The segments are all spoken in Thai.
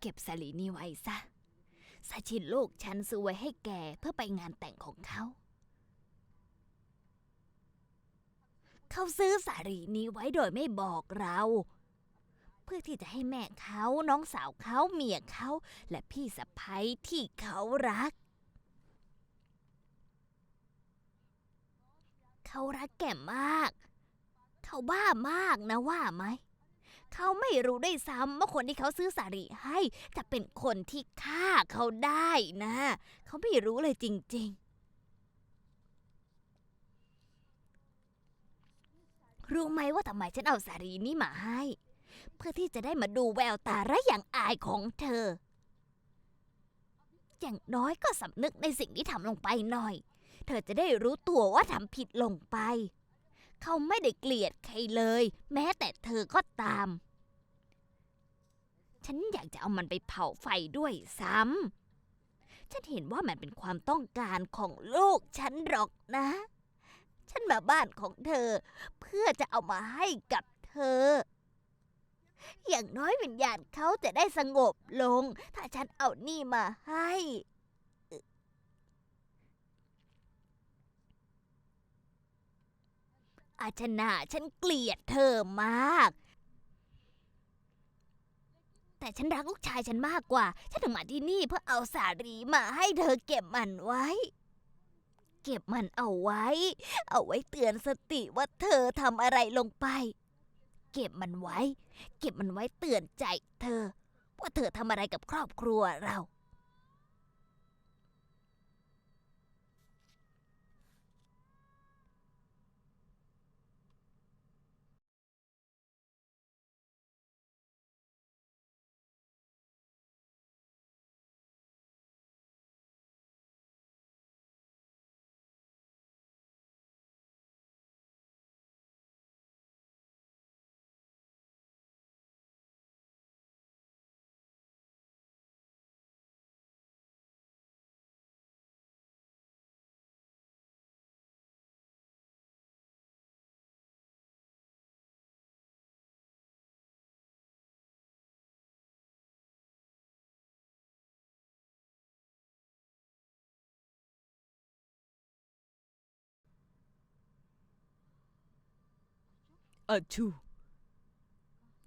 เก็บสลีนี้ไว้ซะซาชินลูกฉันซื้อไว้ให้แกเพื่อไปงานแต่งของเขา เขาซื้อสาลีนี้ไว้โดยไม่บอกเรา เพื่อที่จะให้แม่เขาน้องสาวเขาเมียเขาและพี่สะพ้ยที่เขารัก เขารักแกมาก เขาบ้ามากนะว่าไหม เขาไม่รู้ได้วยซ้ำว่าคนที่เขาซื้อสารีให้ จะเป็นคนที่ฆ่าเขาได้นะ เขาไม่รู้เลยจริง ๆรู้ไหมว่าทำไมฉันเอาสารีนี้มาให้ เพื่อที่จะได้มาดูแววตาและอย่างอายของเธอ อย่างน้อยก็สำนึกในสิ่งที่ทำลงไปหน่อย เธอจะได้รู้ตัวว่าทำผิดลงไป เขาไม่ได้เกลียดใครเลย แม้แต่เธอก็ตาม ฉันอยากจะเอามันไปเผาไฟด้วยซ้ำ ฉันเห็นว่ามันเป็นความต้องการของลูกฉันหรอกนะ ฉันมาบ้านของเธอ เพื่อจะเอามาให้กับเธอ อย่างน้อยวิญญาณเขาจะได้สงบลง ถ้าฉันเอานี่มาให้ อาชนาฉันเกลียดเธอมาก แต่ฉันรักลูกชายฉันมากกว่า ฉันถึงมาที่นี่เพื่อเอาสารีมาให้เธอเก็บมันไว้ เก็บมันเอาไว้ เอาไว้เตือนสติว่าเธอทำอะไรลงไป เก็บมันไว้ เก็บมันไว้เตือนใจเธอ ว่าเธอทำอะไรกับครอบครัวเรา อาชู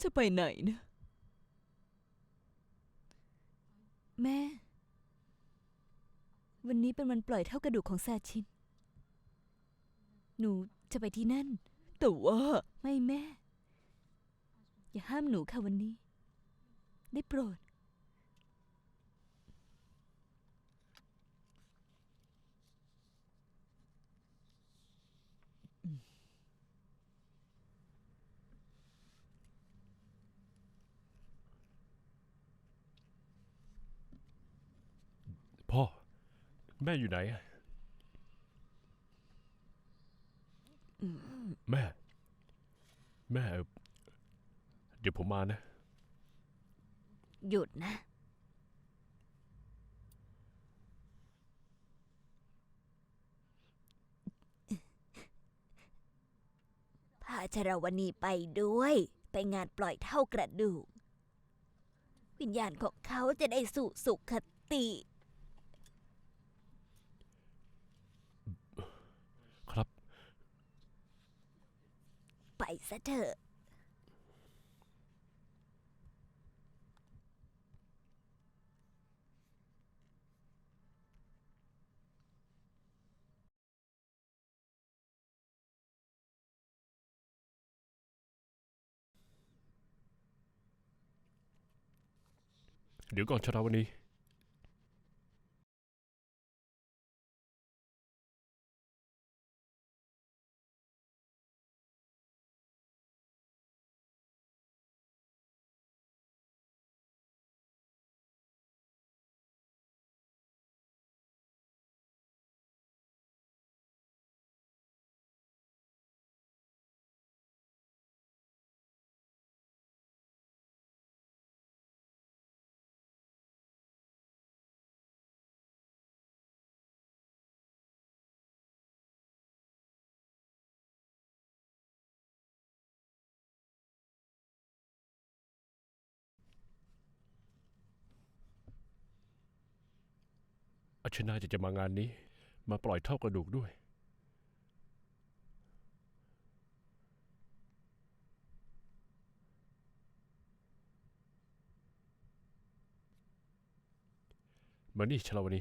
จะไปไหนนะ แม่ วันนี้เป็นวันปล่อยเท่ากระดูกของซาชิน หนูจะไปที่นั่น แต่ว่า ไม่แม่ อย่าห้ามหนูค่ะวันนี้ ได้โปรด พ่อ แม่อยู่ไหนอะแม่ แม่ เดี๋ยวผมมานะ หยุดนะ พาชราวนีไปด้วย ไปงานปล่อยเท่ากระดูก วิญญาณของเขาจะได้สู่สุขติบ ไป ซะเถอะ เดี๋ยวก่อนชราวนี อชนาจะจะมางานนี้ มาปล่อยเท่ากระดูกด้วย มานี่ชลาวนี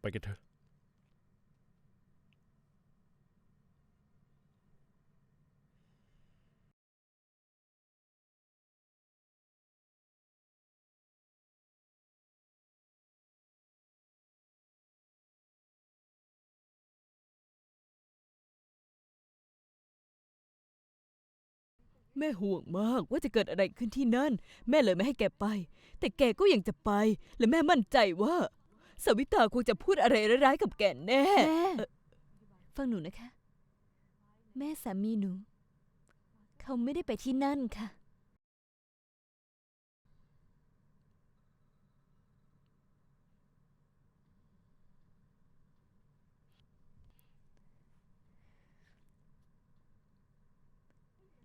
ไปกันเถอะแม่ห่วงมากว่าจะเกิดอะไรขึ้นที่นั่น แม่เลยไม่ให้แกไป แต่แกก็ยังจะไป และแม่มั่นใจว่า สวิตาคงจะพูดอะไรร้ายๆกับแกแน่ แม่เอ่อฟังหนูนะคะ แม่สามีหนู เขาไม่ได้ไปที่นั่นค่ะ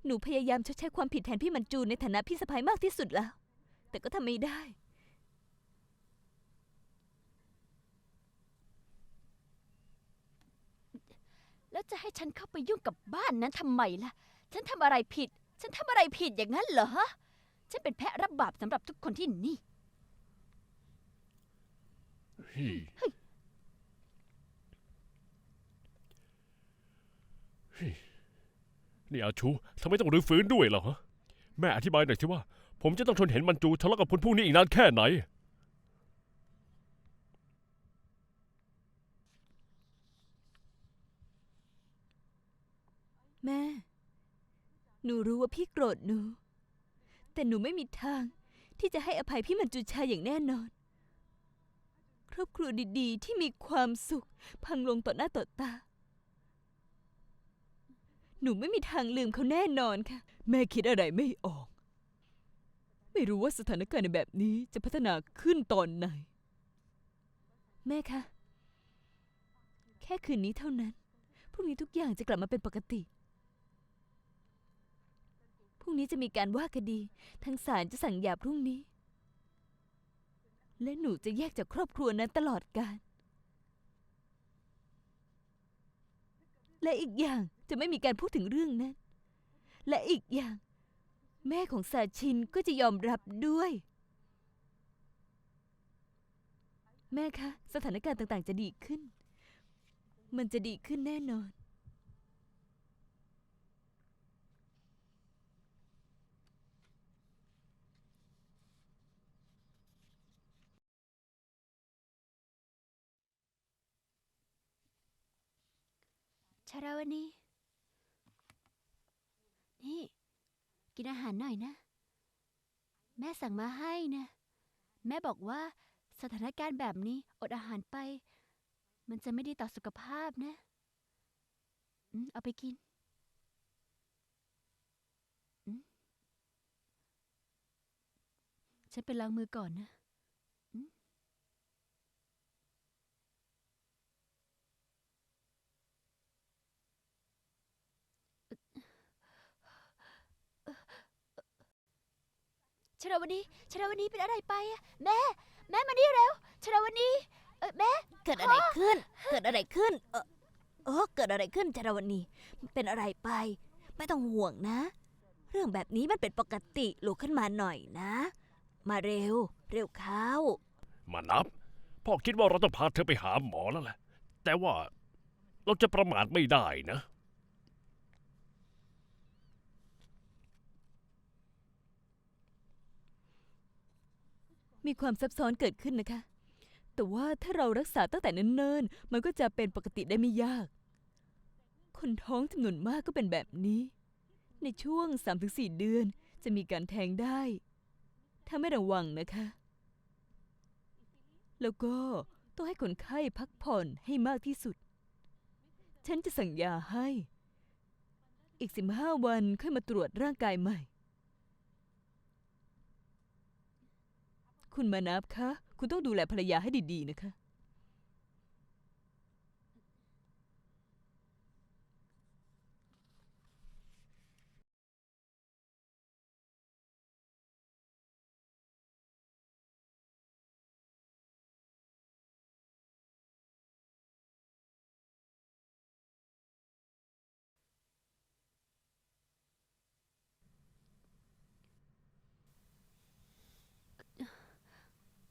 หนูพยายามชดใช้ความผิดแทนพี่มันจูนในฐานะพี่สะพ้ายมากที่สุดแล้ว แต่ก็ทำไม่ได้ แล้วจะให้ฉันเข้าไปยุ่งกับบ้านนั้นทำไมล่ะ ฉันทำอะไรผิด ฉันทำอะไรผิดอย่างนั้นเหรอ ฉันเป็นแพะรับบาปสำหรับทุกคนที่นี่เฮ้ยเฮ้ยนี่อาชูทำไมต้องรื้อฟื้นด้วยเหรอฮะแม่อธิบายหน่อยสิว่า ผมจะต้องทนเห็นมันจูทะเลาะกับคนพวกนี้อีกนานแค่ไหน แม่ หนูรู้ว่าพี่โกรธหนู แต่หนูไม่มีทางที่จะให้อภัยพี่มันจูชาอย่างแน่นอน ครอบครัวดีๆ ที่มีความสุข พังลงต่อหน้าต่อตา หนูไม่มีทางลืมเขาแน่นอนค่ะ แม่คิดอะไรไม่ออก ไม่รู้ว่าสถานการณ์ในแบบนี้จะพัฒนาขึ้นตอนไหน แม่คะ แค่คืนนี้เท่านั้น พรุ่งนี้ทุกอย่างจะกลับมาเป็นปกติพ รุ่งนี้จะมีการว่าคดี ทางศาลจะสั่งหย่าพรุ่งนี้ และหนูจะแยกจากครอบครัวนั้นตลอดกาล และอีกอย่างจะไม่มีการพูดถึงเรื่องนั้น และอีกอย่าง แม่ของสาชินก็จะยอมรับด้วย แม่คะ สถานการณ์ต่างๆ จะดีขึ้น มันจะดีขึ้นแน่นอน ราวนีนี่ กินอาหารหน่อยนะ แม่สั่งมาให้นะแม่บอกว่าสถานการณ์แบบนี้อดอาหารไป มันจะไม่ดีต่อสุขภาพนะอืมเอาไปกินอืมฉันไปล้างมือก่อนนะอืม ชราวนีชราวนีเป็นอะไรไปอะแม่ แม่มานี่เร็วชราวนีเออแม่ เกิดอะไรขึ้น เกิดอะไรขึ้น เออเออเกิดอะไรขึ้นจารวนีเป็นอะไรไป ไม่ต้องห่วงนะ เรื่องแบบนี้มันเป็นปกติลุกขึ้นมาหน่อยนะ มาเร็ว เร็วเข้า มานับ พ่อคิดว่าเราต้องพาเธอไปหาหมอแล้วแหละ แต่ว่าเราจะประมาทไม่ได้นะ มีความซับซ้อนเกิดขึ้นนะคะ แต่ว่าถ้าเรารักษาตั้งแต่เนิ่นๆ มันก็จะเป็นปกติได้ไม่ยาก คนท้องจำนวนมากก็เป็นแบบนี้ ในช่วง 3-4 เดือนจะมีการแทงได้ ถ้าไม่ระวังนะคะ แล้วก็ต้องให้คนไข้พักผ่อนให้มากที่สุด ฉันจะสั่งยาให้ อีก 15 วันค่อยมาตรวจร่างกายใหม่ คุณมานับคะ คุณต้องดูแลภรรยาให้ดีๆนะคะ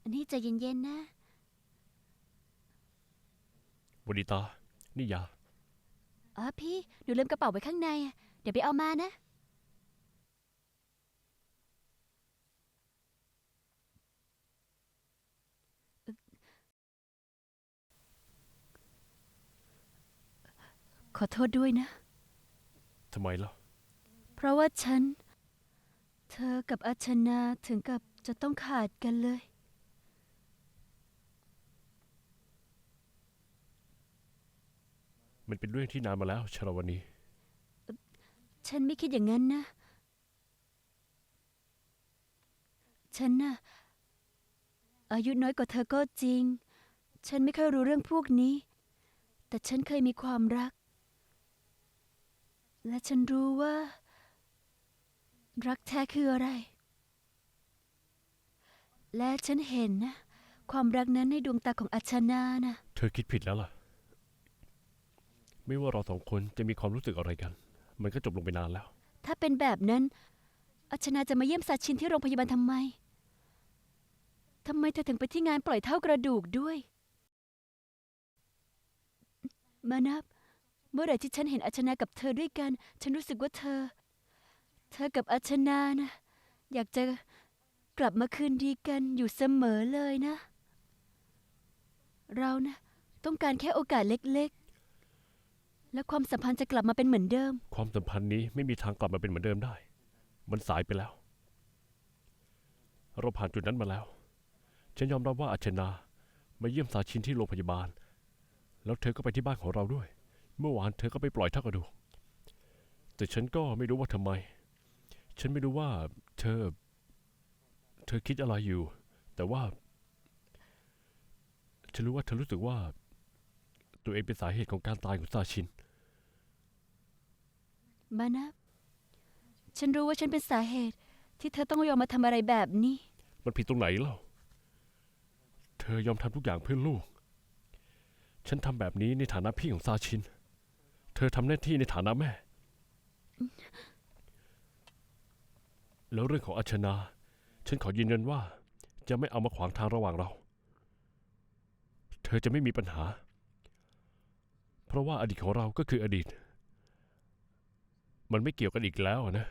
อันนี้ใจเย็นๆนะวนิตา นี่ยา อ๋อพี่ หนูลืมกระเป๋าไว้ข้างในอะเดี๋ยวไปเอามานะ ขอโทษด้วยนะ ทำไมล่ะ เพราะว่าฉัน เธอกับอาชนาถึงกับจะต้องขาดกันเลย มันเป็นเรื่องที่นานมาแล้วชรวนีฉันไม่คิดอย่างนั้นนะ ฉันน่ะอายุน้อยกว่าเธอก็จริง ฉันไม่ค่อยรู้เรื่องพวกนี้ แต่ฉันเคยมีความรัก และฉันรู้ว่า รักแท้คืออะไร และฉันเห็นนะ ความรักนั้นในดวงตาของอัชนานะ เธอคิดผิดแล้วล่ะ ไม่ว่าเราสองคนจะมีความรู้สึกอะไรกัน มันก็จบลงไปนานแล้ว ถ้าเป็นแบบนั้น อัชนาจะมาเยี่ยมซาชินที่โรงพยาบาลทำไม ทำไมเธอถึงไปที่งานปล่อยเท่ากระดูกด้วย มานับ เมื่อไหร่ที่ฉันเห็นอัชนากับเธอด้วยกัน ฉันรู้สึกว่าเธอ เธอกับอัชนานะ อยากจะกลับมาคืนดีกันอยู่เสมอเลยนะ เรานะ ต้องการแค่โอกาสเล็กๆ และความสัมพันธ์จะกลับมาเป็นเหมือนเดิม ความสัมพันธ์นี้ไม่มีทางกลับมาเป็นเหมือนเดิมได้ มันสายไปแล้ว เราผ่านจุดนั้นมาแล้ว ฉันยอมรับว่าอาชนามาเยี่ยมสาชินที่โรงพยาบาล แล้วเธอก็ไปที่บ้านของเราด้วย เมื่อวานเธอก็ไปปล่อยเท่ากระดูก แต่ฉันก็ไม่รู้ว่าทำไม ฉันไม่รู้ว่า เธอ เธอคิดอะไรอยู่ แต่ว่า ฉันรู้ว่าเธอรู้สึกว่า ตัวเองเป็นสาเหตุของการตายของซาชิน มานะ ฉันรู้ว่าฉันเป็นสาเหตุ ที่เธอต้องยอมมาทำอะไรแบบนี้ มันผิดตรงไหนเล่า เธอยอมทำทุกอย่างเพื่อลูก ฉันทำแบบนี้ในฐานะพี่ของซาชิน เธอทำหน้าที่ในฐานะแม่ แล้วเรื่องของอัชนา ฉันขอยืนยันว่า จะไม่เอามาขวางทางระหว่างเรา เธอจะไม่มีปัญหา เพราะว่าอดีตของเราก็คืออดีต มันไม่เกี่ยวกันอีกแล้วนะ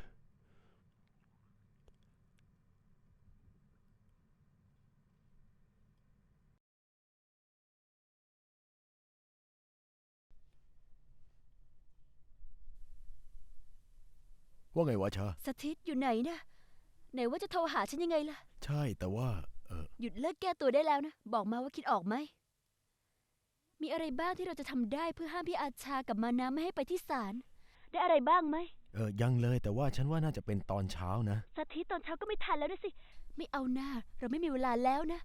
ว่าไงวะชา สถิตอยู่ไหนนะไหนว่าจะโทรหาฉันยังไงล่ะ ใช่แต่ว่า เออหยุดเลิกแก้ตัวได้แล้วนะ บอกมาว่าคิดออกไหม มีอะไรบ้างที่เราจะทำได้เพื่อห้ามพี่อาชากับมานะไม่ให้ไปที่ศาล ได้อะไรบ้างไหม เออยังเลยแต่ว่าฉันว่าน่าจะเป็นตอนเช้านะสถิตตอนเช้าก็ไม่ทันแล้วด้วยสิ ไม่เอาหน้า เราไม่มีเวลาแล้วนะ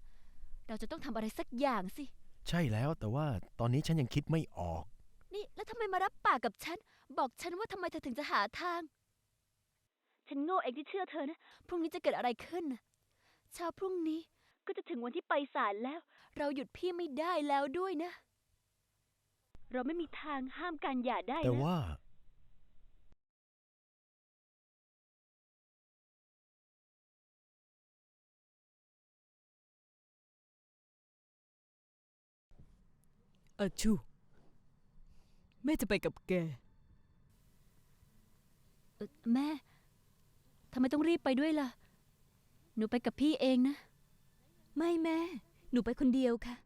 เราจะต้องทำอะไรสักอย่างสิ ใช่แล้วแต่ว่าตอนนี้ฉันยังคิดไม่ออก นี่แล้วทำไมมารับปากกับฉัน บอกฉันว่าทำไมเธอถึงจะหาทาง ฉันโง่เองที่เชื่อเธอนะ พรุ่งนี้จะเกิดอะไรขึ้นน่ะเช้าพรุ่งนี้ ก็จะถึงวันที่ไปศาลแล้ว เราหยุดพี่ไม่ได้แล้วด้วยนะ เราไม่มีทางห้ามการหย่าได้แต่นะ ว่า อาชู แม่จะไปกับแก เอ่อแม่ทำไมต้องรีบไปด้วยล่ะ หนูไปกับพี่เองนะ ไม่แม่ หนูไปคนเดียวค่ะ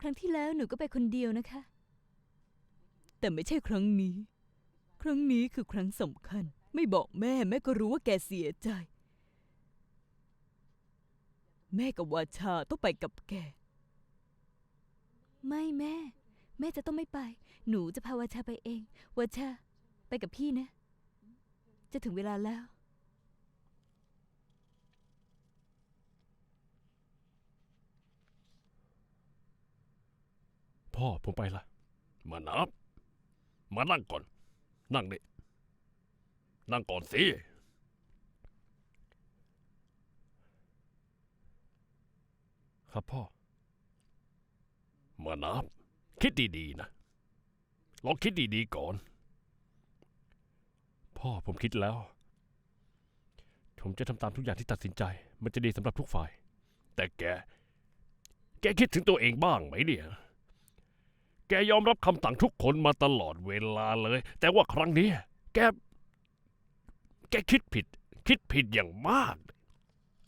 ครั้งที่แล้วหนูก็ไปคนเดียวนะคะ แต่ไม่ใช่ครั้งนี้ ครั้งนี้คือครั้งสำคัญ ไม่บอกแม่แม่ก็รู้ว่าแกเสียใจ แม่กับวาชาต้องไปกับแก ไม่แม่ แม่จะต้องไม่ไป หนูจะพาวาชาไปเองวาชาไปกับพี่นะ จะถึงเวลาแล้ว พ่อผมไปละมานับ มานั่งก่อน นั่งดินั่งก่อนสิ ครับพ่อ มานับ คิดดีๆนะลองคิดดีๆก่อน พ่อผมคิดแล้ว ผมจะทำตามทุกอย่างที่ตัดสินใจ มันจะดีสำหรับทุกฝ่าย แต่แก แกคิดถึงตัวเองบ้างไหมเนี่ย แกยอมรับคำสั่งทุกคนมาตลอดเวลาเลย แต่ว่าครั้งนี้ แก แกคิดผิด คิดผิดอย่างมาก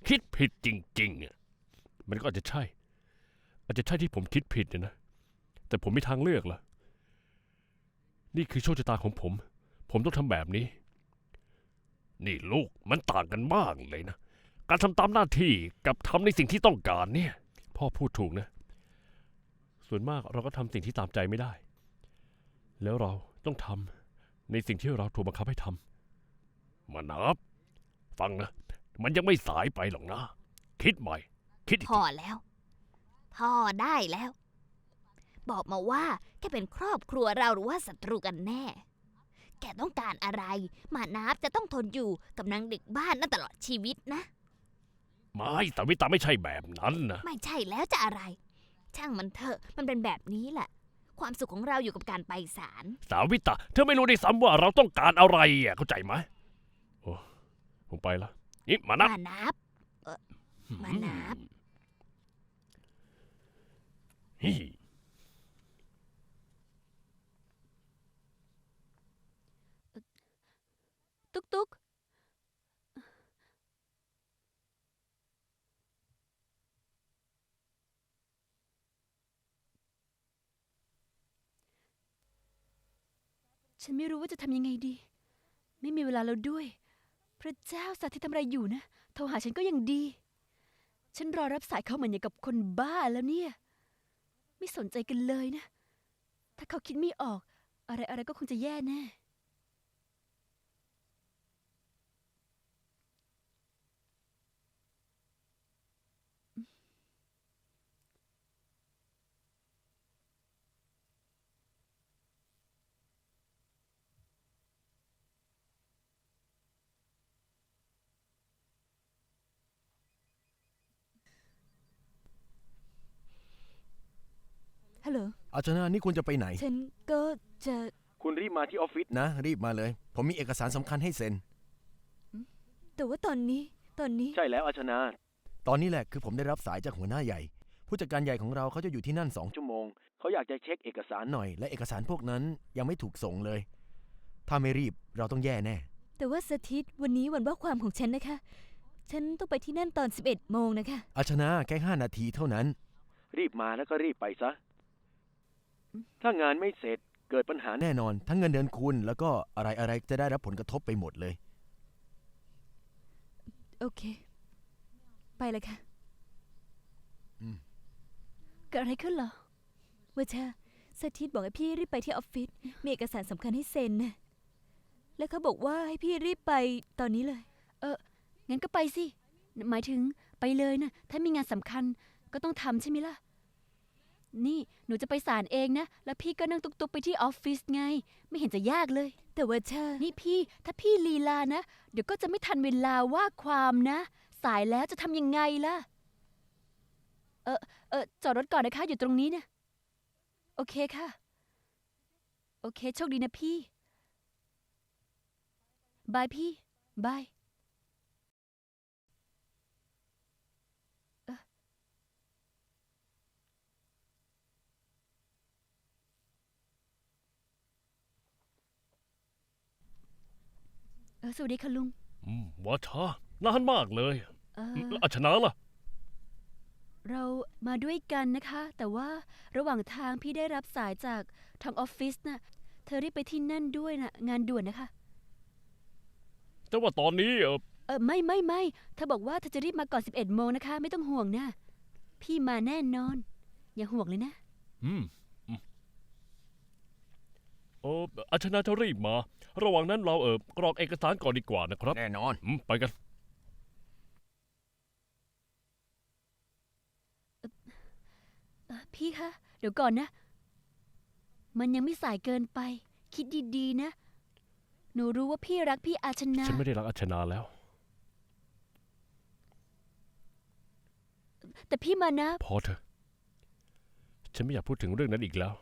คิดผิดจริงๆอะมันก็อาจจะใช่ อาจจะใช่ที่ผมคิดผิดนะ แต่ผมไม่ทางเลือกล่ะ นี่คือโชคชะตาของผม ผมต้องทำแบบนี้ นี่ลูกมันต่างกันมากเลยนะ การทำตามหน้าที่กับทำในสิ่งที่ต้องการเนี่ย พ่อพูดถูกนะ ส่วนมากเราก็ทำสิ่งที่ตามใจไม่ได้ แล้วเราต้องทำในสิ่งที่เราถูกบังคับให้ทำมานับ ฟังนะ มันยังไม่สายไปหรอกนะ คิดใหม่ คิดอีกพอแล้ว พอได้แล้ว บอกมาว่าแกเป็นครอบครัวเราหรือว่าศัตรูกันแน่ แกต้องการอะไร มานับจะต้องทนอยู่กับนางเด็กบ้านนั่นตลอดชีวิตนะ ไม่สาวิตาไม่ใช่แบบนั้นนะไม่ใช่แล้วจะอะไร ช่างมันเถอะมันเป็นแบบนี้แหละ ความสุขของเราอยู่กับการไปศาลสาวิตาเธอไม่รู้ได้วยซ้ำว่าเราต้องการอะไรอะเข้าใจไหมโอ้ผมไปละนี่มานับมานับ มานับ ฮิตุ๊กตุ๊กฉันไม่รู้ว่าจะทำยังไงดี ไม่มีเวลาแล้วด้วย พระเจ้าสัตว์ที่ทำอะไรอยู่นะ โทรหาฉันก็ยังดี ฉันรอรับสายเขาเหมือนอย่างกับคนบ้าแล้วเนี่ย ไม่สนใจกันเลยนะ ถ้าเขาคิดไม่ออก อะไรอะไรก็คงจะแย่แน่ อาจารย์นี่คุณจะไปไหน ฉันก็จะคุณรีบมาที่ออฟฟิศนะ รีบมาเลย ผมมีเอกสารสำคัญให้เซ็น แต่ว่าตอนนี้ตอนนี้ใช่แล้วอาชนา ตอนนี้แหละคือผมได้รับสายจากหัวหน้าใหญ่ ผู้จัดการใหญ่ของเราเขาจะอยู่ที่นั่นสองชั่วโมง เขาอยากจะเช็คเอกสารหน่อย และเอกสารพวกนั้นยังไม่ถูกส่งเลย ถ้าไม่รีบเราต้องแย่แน่ แต่ว่าสถิตวันนี้วันว่าความของฉันนะคะ ฉันต้องไปที่นั่นตอน 11 โมงนะคะ อาชนาแค่ห้านาทีเท่านั้น รีบมาแล้วก็รีบไปซะ ถ้างานไม่เสร็จเกิดปัญหาแน่นอน ทั้งเงินเดือนคุณ แล้วก็อะไรอะไรจะได้รับผลกระทบไปหมดเลย โอเค ไปเลยค่ะเกิดอะไรขึ้นเหรอวาชาสถิตบอกให้พี่รีบไปที่ออฟฟิศมีเอกสารสำคัญให้เซ็นนะแล้วเขาบอกว่าให้พี่รีบไปตอนนี้เลย งั้นก็ไปสิ หมายถึงไปเลยนะ ถ้ามีงานสำคัญก็ต้องทำใช่ไหมล่ะ นี่หนูจะไปศาลเองนะ แล้วพี่ก็นั่งตุกๆไปที่ออฟฟิศไง ไม่เห็นจะยากเลย แต่ว่าชานี่พี่ ถ้าพี่ลีลานะ เดี๋ยวก็จะไม่ทันเวลาว่าความนะ สายแล้วจะทำยังไงล่ะ เออเออจอดรถก่อนนะคะ อยู่ตรงนี้นะโอเคค่ะ โอเค โชคดีนะพี่ บายพี่ บาย เออสวัสดีค่ะลุง อืมว่าช้านานมากเลยเออืมอแล้วอาชนะล่ะ เรามาด้วยกันนะคะ แต่ว่าระหว่างทางพี่ได้รับสายจากทางออฟฟิศน่ะเธอรีบไปที่นั่นด้วยนะงานด่วนนะคะ แต่ว่าตอนนี้เออเออไม่ไม่ไม่เธอบอกว่าเธอจะรีบมาก่อน 11 โมงนะคะ ไม่ต้องห่วงนะ พี่มาแน่นอน อย่าห่วงเลยนะ อืมอืมเอออาชนะจะรีบมา ระหว่างนั้นเราเออกรอกเอกสารก่อนดีกว่านะครับแน่นอน อืมไปกัน เออพี่คะ เดี๋ยวก่อนนะ มันยังไม่สายเกินไป คิดดีๆนะ หนูรู้ว่าพี่รักพี่อาชนาฉันไม่ได้รักอาชนาแล้ว แต่พี่มานะ พอเถอะ ฉันไม่อยากพูดถึงเรื่องนั้นอีกแล้ว